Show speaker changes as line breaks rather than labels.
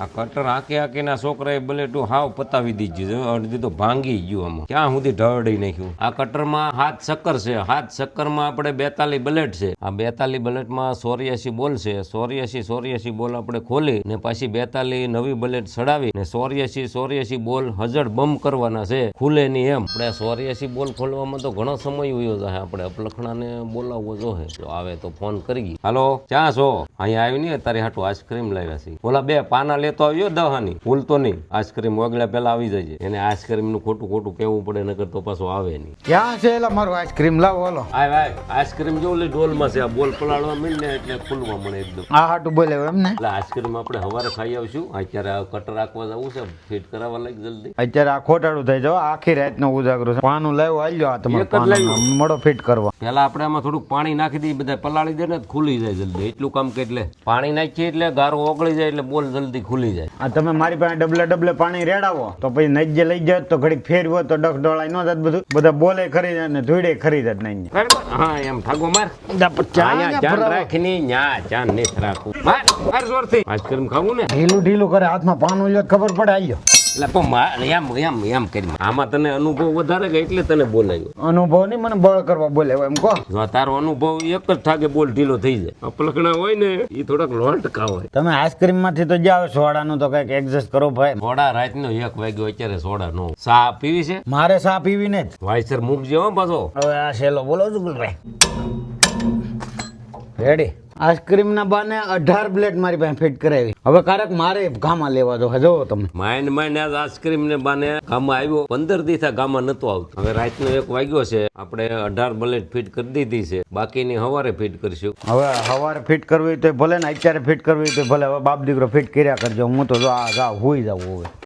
આ કટર હાંકી હાંકીના છોકરાએ બલેટું હાવ પતાવી દીધી તો ભાંગી ગયું આમાં. ક્યાં સુધી ઢળી નાખ્યું? આ કટરમાં હાથ શક્કર છે, હાથ શક્કરમાં આપણે બેતાલી બલેટ છે. આ બેતાલી બલેટમાં સોરિયાસી બોલ છે, સોરિયાસી સોરિયાસી બોલ આપણે ખોલી ને પાછી બેતાલી નવી બલેટ ચડાવી ને સોરિયાસી સોરિયાસી બોલ હજડ બમ કરવાના છે, ખુલે નહીં એમ. આપણે સોરિયાસી બોલ ખોલવામાં તો ઘણો સમય ઉયો જાય આપણે. અપલખણાને બોલાવવો જોઈએ જો આવે તો ફોન કરી હાલો, ક્યાં છો? અહીંયા આવી નહીં તારી હાટું આઈસ્ક્રીમ લાવ્યા છે. બોલા બે પાના લેતો આવ્યો દહાની. ભૂલતો નહીં. આઈસ્ક્રીમ ઓગળ્યા પહેલા આવી જાય એને આઈસ્ક્રીમનું ખોટું ખોટું કેવું પડે નકર તો પાછો આવે નહીં.
ક્યાં છે એલા મારું આઈસ્ક્રીમ? લાવો હાલો.
આય ભાઈ આઈસ્ક્રીમ જો ઓલી ડોલમાં છે. આ બોલ પલાળવા મીણ ને એટલે ખુલવા મળે એકદમ.
આ હાટું બોલે એમ ને?
એટલે આઈસ્ક્રીમ આપણે હવારે ખાઈ આવશું. અત્યારે આ કટર રાખવા જવું છે. ફિટ કરાવવા લાગ જલ્દી.
અત્યારે આ ખોટાડું થઈ જાવ. આખી રાત નો ઉજાગરો છે. પાનું લાવ્યો આવ્યો આ તમારે
એક જ લાવ્યો.
મળો ફિટ કરવા.
પેલા આપણે આમાં થોડુંક પાણી નાખી દઈએ બધા પલાળી દે ને તો ખુલી જાય જલ્દી. એટલું કામ કે એટલે? પાણી નાખીએ એટલે ગારો ઓગળી જાય એટલે બોલ જલ્દી ખુલી જાય.
આ તમે મારી પાસે ડબલે ડબલે પાણી રેડાવો તો પછી નજ્જે લઈ જાય તો ઘડીક ફેરવો તો ડખ ડોળાય ન જાત બધું. બધા બોલે ખરી જાય ને ધોઈડે ખરી જાત નહીં
બરાબર? હા એમ. ઠાગો માર. અહીંયા ધ્યાન રાખીને ન્યા ધ્યાન નહીં રાખવું. માર માર જોરથી. આઈસ્ક્રીમ ખાવું ને?
ઢીલું ઢીલું કરે હાથમાં પાનું લ્યો ખબર પડે આલ્યો
એટલે પણ એમ એમ એમ કરી આમાં તને અનુભવ વધારે કે એટલે તને બોલાયો?
અનુભવ નહીં મને બળ કરવા બોલે એમ કહો.
જો તારો અનુભવ એક જ ઠાગે બોલ ઢીલો થઈ જાય. અપલખણા હોય ને એ થોડાક લોટકા હોય.
તમે આઈસ્ક્રીમમાંથી તો જાઓ સોડાનું તો કંઈક એડજસ્ટ કરો ભાઈ.
સોડા રાતનો એક વાગ્યો અત્યારે સોડા નો સા પીવી છે?
મારે સા પીવી ને જ.
વાયસર મૂકજે હો પાછો.
હવે આ શેલો બોલો જુગલભાઈ રેડી આઈસ્ક્રીમ ના બાને અઢાર પ્લેટ મારી પાસે ફિટ કરાવી. હવે કારક મારે ગામાં લેવા દો. જો તમે.
માઇન્ડ માઇન્ડ આજ આઈસ્ક્રીમ ને બાને ગામમાં આવ્યો. પંદર દી થયા ગામમાં નતો આવતો. હવે રાતનો એક વાગ્યો છે. આપણે અઢાર બલેટ ફિટ કરી દીધી છે. બાકીની હવારે ફિટ કરીશું.
હવે હવારે ફિટ કરવી તો ભલે ને અત્યારે ફિટ કરવી તો ભલે. હવે બાપ દીકરો ફિટ કર્યા કરજો. હું તો જો આ ગા હોઈ જાવ હવે.